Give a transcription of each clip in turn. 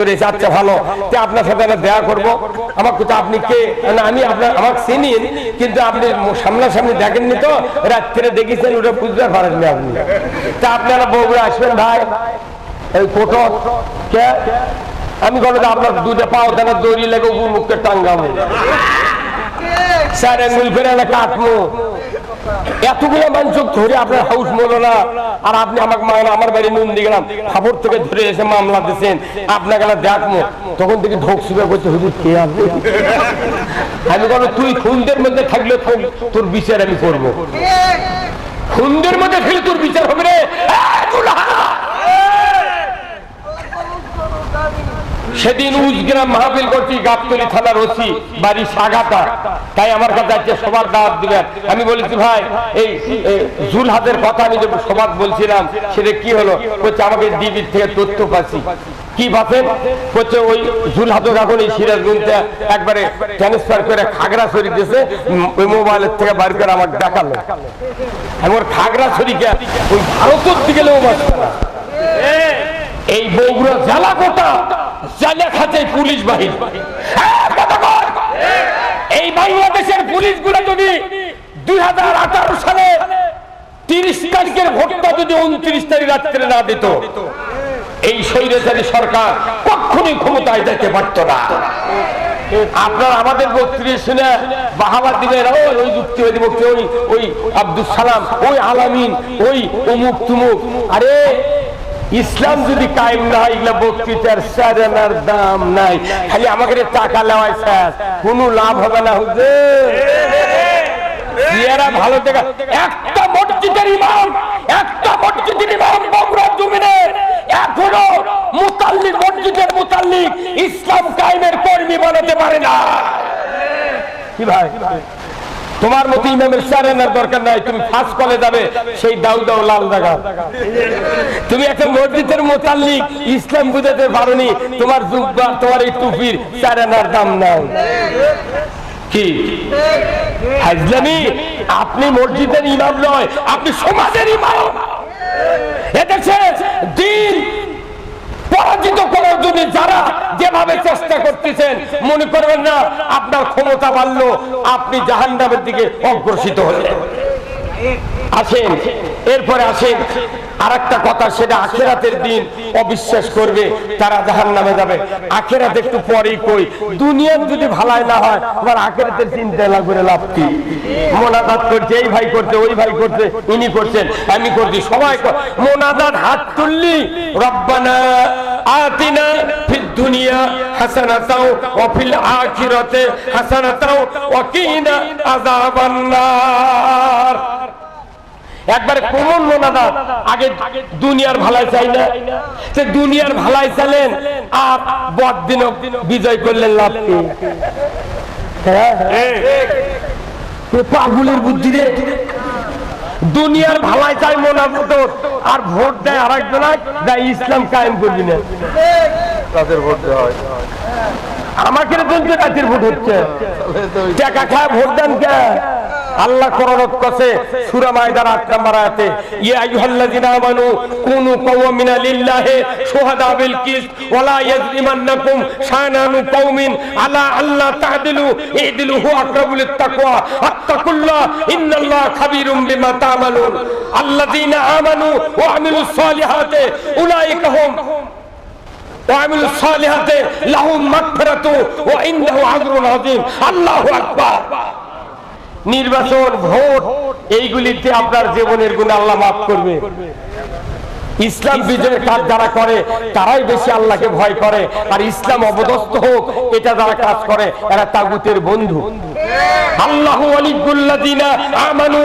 করেছে, আচ্ছা ভালো আপনার সাথে আমি দেখা করব। আমার কথা আপনি কে? আমি আপনার আমাকে চিনি কিন্তু আপনি সামনাসামনি দেখেননি তো রাত্রে দেখেছেন ওটা বুঝতে পারেননি আপনি। তা আপনারা বগুড়া আসবেন ভাই এই ফটো কে? আমি বলো আপনার দুটো পাও তারা দড়ি লেগে উপর মুখে টাঙ্গাবো স্যার কাটবো। এতগুলো মানুষ ধরে আপনার হাউস আর আপনি আমাকে মার আমার বাড়ি নুন দিলাম থেকে ধরে এসে মামলা দিচ্ছেন আপনাকে দেখব। তখন থেকে ঢোক শুরু করছে হুজুর কে আপনি? আমি তুই খুনদের মধ্যে থাকলে তোর বিচার আমি করব। খুনদের মধ্যে ফেলে তোর বিচার হবে রে এই দুলহা! সেদিন উজগ্রাম মাহফিল করছি, গাবতলি থানার ওসি, বাড়ি সাগাতা। তাই আমার কাছে আজকে সবার দাওয়াত দিবেন। আমি বলেছি, ভাই, এই জুলহাদের কথা আমি যে সবার বলছিলাম, সেটা কি হলো? বলছে, আমাকে ডিবির থেকে তথ্য পাচ্ছি। কি ভাবেন হচ্ছে ওই জুলহাদক এখন এই সিরাজগঞ্জে একবারে ট্রান্সফার করে খাগড়া ছড়ি দিয়েছে ওই মোবাইলের থেকে বার করে আমার দেখাল। আমার খাগড়া ছড়িকে ওই ভারতের দিকে এই বগুড়া জেলা গোটা জেলা খাতে পুলিশ বাহিনী। এই বাংলাদেশের পুলিশগুলো যদি দুই হাজার আঠারো সালে তিরিশ তারিখের ভোটটা যদি উনত্রিশ তারিখ রাত্রে না দিত, এই স্বৈরাচারী সরকার কখনোই ক্ষমতায় যেতে পারত না আপনার আমাদের বক্তৃতা শুনে বাহাবা দিবেন, ওই ওই ওই আব্দুল সালাম, ওই আলামিন, ওই অমুক তুমুক আরে ইসলাম যদি কায়েম না হয় এগুলা বক্তৃতার সাজানার দাম নাই। খালি আমাকে টাকা নেওয়ায় স্যার। কোনো লাভ হবে না, হুজুর। ইয়ারা ভালো দেখা, একটা মসজিদের ইমাম, একটা মসজিদের ইমাম বগুড়া জমিনে। এখনও মুতাল্লিক মসজিদের মুতাল্লিক ইসলাম কায়েমের কর্মী বানাতে পারে না। কি ভাই? তোমার মতো ইমামের সারেনার দরকার নাই, তুমি ফার্স্ট কলে যাবে, সেই দাউ দাউ লাল জায়গা। তুমি একটা মসজিদের মোতাল্লিক, ইসলাম বুঝাতে পারোনি, তোমার জুব্বা, তোমার এই টুপির সারেনার দাম নাই। কি? আপনি মসজিদের ইমাম নয়, আপনি সমাজের ইমাম। এদেশে দিন পরাজিত করার জন্য যারা যেভাবে চেষ্টা করতেছেন, মনে করবেন না, আপনার ক্ষমতা বাড়লো, আপনি জাহান্নামের দিকে অগ্রসিত হলেন। আসেন, এরপরে আসেন। আর একটা কথা, সেটা আখেরাতের দিন অবিশ্বাস করবে, তারা জাহান নামে যাবে। আখেরাত একটু পরেই কই দুনিয়ার যদি ভালাই না হয়, আবার আখেরাতের চিন্তা না করে লাভ কি? মোনাজাত করছে, এই ভাই করছে, ওই ভাই করছে, ইনি করছেন, আমি করছি, সবাই মোনাজাত হাত তুললি, রব্বানা আতিনা ফিদ দুনিয়া হাসানাতাও ওয়া ফিল আখিরাতে হাসানাতাও ওয়া কিনা আযাবান্নার। একবারে কোমল মোনাজাত আগে দুনিয়ার ভালাই চাই না। সে দুনিয়ার ভালাই চাইলেন আর বদিন বিজয় করলেন লাভ হ্যাঁ? পাগুলের বুদ্ধি দুনিয়ার ভালাই চাই মোনাফতর আর ভোট দেয় আর একজন দেয় ইসলাম কায়েম করবি না। তাদের ভোট দেওয়া হয়। আমাকে বলতে রাতের ভোট হচ্ছে। টাকা খায় ভোট দেন কে? আল্লাহ করণত কসে সূরা মায়দার 8 নম্বর আয়াতে ইয়া আইয়ুহাল্লাযিনা আমানু কুনু কওমিনা লিল্লাহি শুহাদা বিল কিস ওয়ালা ইয়াজলিমান্নাকুম শানানু কওমিন আলা আল্লাহ তা'দিলু ইদিলু হু আকরাবু লিত্তাকওয়া আত্তাকুল্লাহ ইন্নাল্লাহ খাবীরুম বিমা তা'মালুন আল্লাযিনা আমানু ওয়া আমিলুস সালিহাতি উলাইকা হুম وعملوا الصالحات لهم مغفرة وعنده أجر عظيم الله أكبر নির্বাচন ভোট এইগুলিতে আপনার জীবনের গুণ আল্লাহ মাফ করবে। ইসলাম বিজয়ের কাজ যারা করে তারাই বেশি আল্লাহকে ভয় করে। আর ইসলাম অবদস্ত হোক এটা যারা কাজ করে এরা তাগুতের বন্ধু। আল্লাহ আলিগুল্লাদিনা আমানু।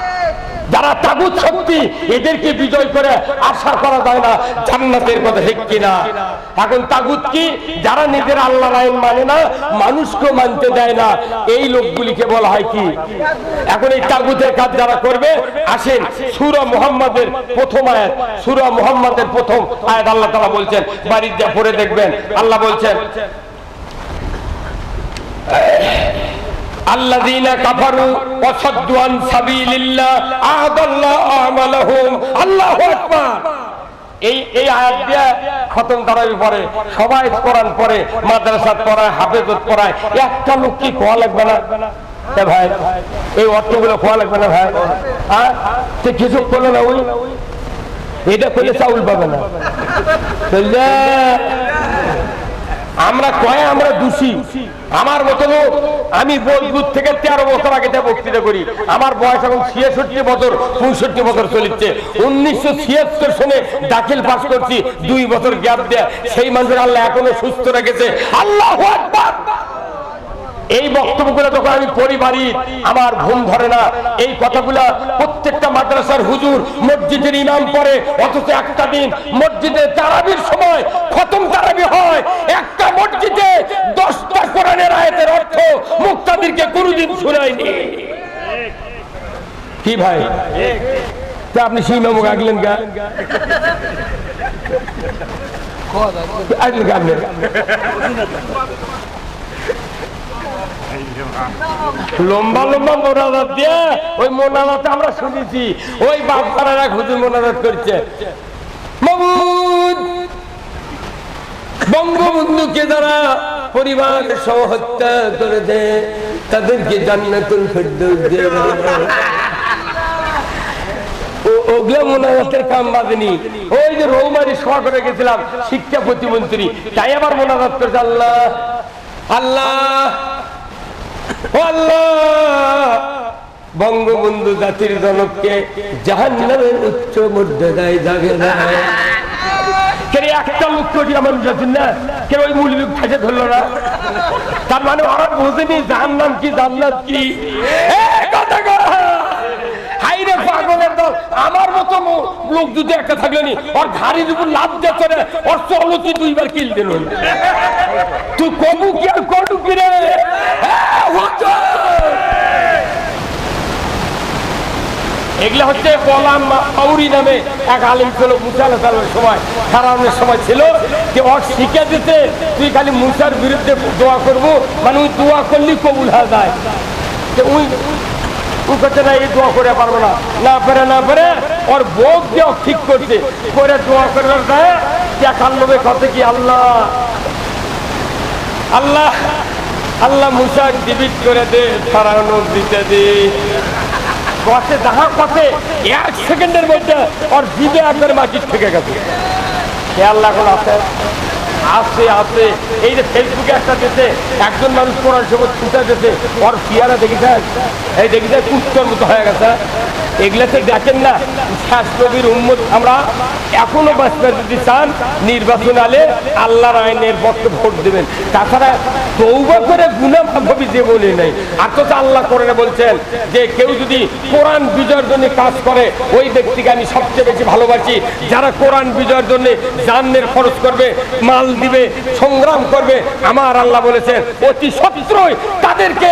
যারা তাগুত শক্তি, এদেরকে বিজয় করে আশা করা যায় না জান্নাতের কথা ঠিক কিনা। এখন তাগুত কি? যারা নিজের আল্লাহর আইন মানে না, মানুষকে মানতে দেয় না। এই লোকগুলিকে বলা হয় কি? এখন এই তাগুতের কাজ যারা করবে, আসেন, সুরা মুহাম্মাদের প্রথম আয়াত, সুরা মুহাম্মাদের প্রথম আয়াত আল্লাহ তাআলা বলছেন, বাড়ির যা পড়ে দেখবেন, আল্লাহ বলছেন আল্লাযীনা কাফারু ওয়া সাবিলিল্লাহ আদাল্লাহ আমালাহুম। এই এই আয়াত দিয়ে খতম করাবি পরে, সবাই কোরআন পড়ে, মাদ্রাসা পড়ায়, হাফেজত পড়ায়, একটা লোক কি খোয়া লাগবে না? ভাই, এই অর্থগুলো খোয়া লাগবে না ভাই? হ্যাঁ? কিছু না ওই? এটা করলে চাউল পাবে না। আমরা কয়ে আমরা দোষী। আমার মতো আমি বোলপুর থেকে তেরো বছর আগে বক্তৃতা করি। আমার বয়স এখন ছিয়াষট্টি বছর, পঁয়ষট্টি বছর চলিচ্ছে। উনিশশো ছিয়াত্তর সনে দাখিল পাশ করছি, দুই বছর গ্যাপ দেয়া। সেই মানুষের আল্লাহ এখনও সুস্থ রেখেছে। আল্লাহ এই বক্তব্যগুলো যখন আমি পড়ি বাড়ি আমার ঘুম ধরে না। এই কথাগুলা প্রত্যেকটা মাদ্রাসার হুজুর মসজিদের ইমাম পড়ে অথচ একটা দিন মসজিদে তারাবির সময় খতম তারাবি হয়। একটা মসজিদে দশটা কোরআনের আয়াতের অর্থ মুক্তাদিরকে কোনোদিন শোনায়নি। কি ভাই? তা আপনি সেই ইমামকে আগলেন গা? আগলেন গা আপনি? লম্বা লম্বা মোনাজাত দিয়ে ওই মোনাজাতে আমরা শুনেছি, ওই বাপকারা হুজুর মোনাজাত করছে। বঙ্গবন্ধুকে যারা পরিবার সহ হত্যা করেছে, তাদেরকে জান্নাতুল ফেরদৌস দিয়ে ওগুলা মোনাজাতের কাম বাজেনি। ওই যে রৌমারি সভা করে গেছিলাম, শিক্ষা প্রতিমন্ত্রী, তাই আবার মোনাজাত করেছে আল্লাহ। আল্লাহ। বঙ্গবন্ধু জাতির জনককে জাহান্নামের উচ্চ মর্যাদায় দেয় কেন একটা আমার না? না মানে কি কি? আমার মতো লোক যদি একটা থাকলে নি, ওর ঘাড়ির উপর লাভ দিয়ে চলে ওর চলতি দুইবার কিল দিল। তুই কবু কি আর করু কি রে হ্যাঁ, হুজুর! এগুলা হচ্ছে গোলাম আউরি নামে এক আলিম ছিল, মুসা আলাহ সময় হারানোর সময় ছিল, যে ওর শিখে দিতে, তুই খালি মুসার বিরুদ্ধে দোয়া করব মানে ওই দোয়া করলেই কবুল হয়ে যায়। যে ওই করছে না, এই দোয়া করে পারব না। না পারে না পারে, ওর বোধ দিয়ে ঠিক করছে, করে দোয়া করার দেয় লোভে কত কি আল্লাহ। আল্লাহ আল্লাহ মুসা জীবিত করে দে সারানো দিতে দে। কথা যাহা পথে এক সেকেন্ডের মধ্যে ওর জিবে একবার মাটির থেকে গেছে। খেয়াল রাখুন আছে আছে আছে এই যে ফেসবুকে একটা দিতে একজন মানুষ পড়ার সময় ছুটে দিতে ওর পিয়ারা দেখেছেন? এই দেখেছে কুত্তর মতো হয়ে গেছে। এগুলাতে দেখেন না। শেষ নবীর উম্মত আমরা এখনও বাঁচতে যদি চান, নির্বাচন আলে আল্লাহর আইনের পক্ষে ভোট দেবেন। তাছাড়া তৌবা করে গুণা ভাবি যে বলে নেই। আর তো আল্লাহ করে বলছেন যে কেউ যদি কোরআন বিজয়ের জন্য কাজ করে, ওই ব্যক্তিকে আমি সবচেয়ে বেশি ভালোবাসি। যারা কোরআন বিজয়ের জন্য জান্নের খরচ করবে, মাল দিবে, সংগ্রাম করবে, আমার আল্লাহ বলেছেন, অতি সত্রই তাদেরকে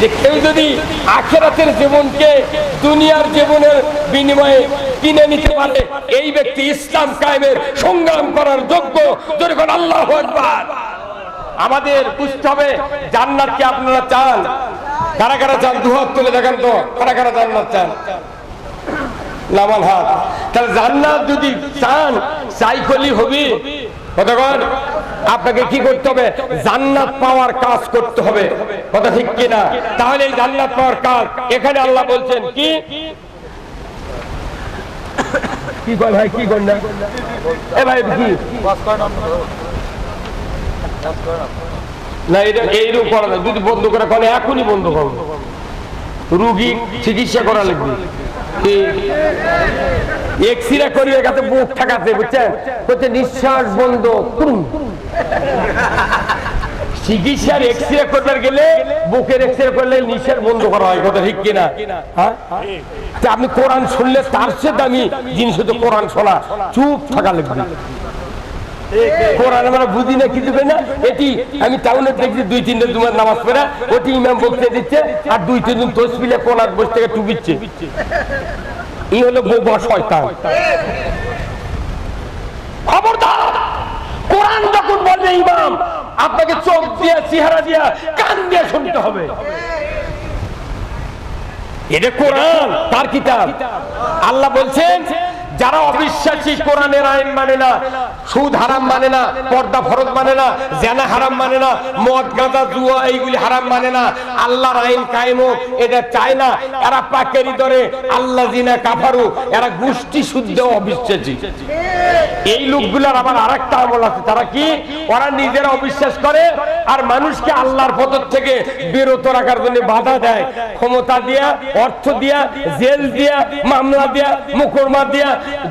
যে কেউ যদি আখেরাতের জীবনকে দুনিয়ার জীবনের বিনিময়ে কিনে নিতে পারে, এই ব্যক্তি ইসলাম কায়েমের সংগ্রাম করার যোগ্য। যখন আল্লাহ আমাদের বুঝতে হবে জান্নাতকে আপনারা চান? কারা কারা চান? দুহাত তুলে দেখেন তো, কারা কারা জান্নাত চান? নামান হাত। তাহলে জান্নাত যদি চান, চাই করলি হবি। কতক্ষণ আপনাকে কি করতে হবে? জান্নাত পাওয়ার কাজ করতে হবে। কথা ঠিক কিনা? তাহলে জান্নাত পাওয়ার কাজ এখানে আল্লাহ বলছেন কি? কি কয় ভাই কি কর না? এ ভাই কি? না এটা এইরকম করা যায়। যদি বন্ধ করে করে এখনই বন্ধ করো রুগী চিকিৎসা করা লাগবে। এক্সরে করিয়ে গেছে বুক ঠাকাতে বুঝছেন? হচ্ছে নিঃশ্বাস বন্ধ করুন চিকিৎসার এক্সরে করবার গেলে বুকের এক্সরে করলে নিঃশ্বাস বন্ধ করা হয়, কথা ঠিক কিনা? হ্যাঁ? আপনি কোরআন শুনলে তার চেয়ে দামি জিনিস হচ্ছে কোরআন শোনা। চুপ থাকা লাগবে। কোরআন আমরা বুঝি না কিছু না? এটি আমি টাউনে দেখছি, দুই তিনটে তোমার নামাজ পড়া, ওটি ইমাম বলতে দিচ্ছে, আর দুই তিনজন তসবিলে কোরআন বসে থেকে টুবিচ্ছে ই হলো বোবা খবরদার! কোরআন যখন বলবে ইমাম, আপনাকে চোখ দিয়ে চেহারা দিয়া কান দিয়ে শুনতে হবে। এটা কোরআন, তার কিতাব। আল্লাহ বলছেন যারা অবিশ্বাসী, কোরআনের আইন মানে না, সুদ হারাম মানে না, পর্দা ফরজ মানে না, জেনা হারাম মানে না, মদ গাঁদা জুয়া, এইগুলি হারাম মানে না, আল্লাহর আইন কায়েম এটা চায় না। এরা পাকেরি ধরে আল্লাহ জিনা কাফারু, এরা গোষ্ঠী শুদ্ধ অবিশ্বাসী। এই লোকগুলার আবার আরেকটা আমল আছে, তারা কি? ওরা নিজেরা অবিশ্বাস করে, আর মানুষকে আল্লাহর পথ থেকে বিরত রাখার জন্য বাধা দেয়। ক্ষমতা দিয়া, অর্থ দিয়া, জেল দিয়া, মামলা দিয়া, মুকরমা দিয়া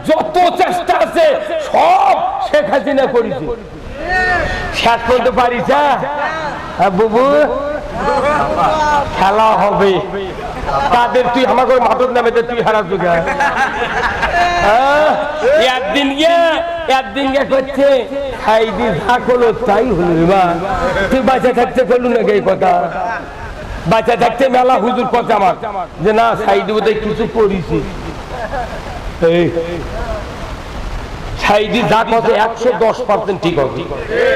যত চেষ্টা আছে সব শেখ হাসিনা করেছে। শেষ পর্যন্ত পারিস হ্যাঁ? হ্যাঁ, বুবু খেলা হবে। তাদের তুই আমাকে মাদক নামে তুই হারাস হ্যাঁ? একদিন একদিন করছে খাই দি যা করল তাই হলো মা। তুই বাঁচা থাকতে করলু নাকি এই কথা? বাঁচা থাকতে মেলা হুজুর কথা আমার যে না সাইড বোধহয় কিছু করিছি। এই সাইডি যা কথা একশো দশ পার্সেন্ট ঠিক হবে।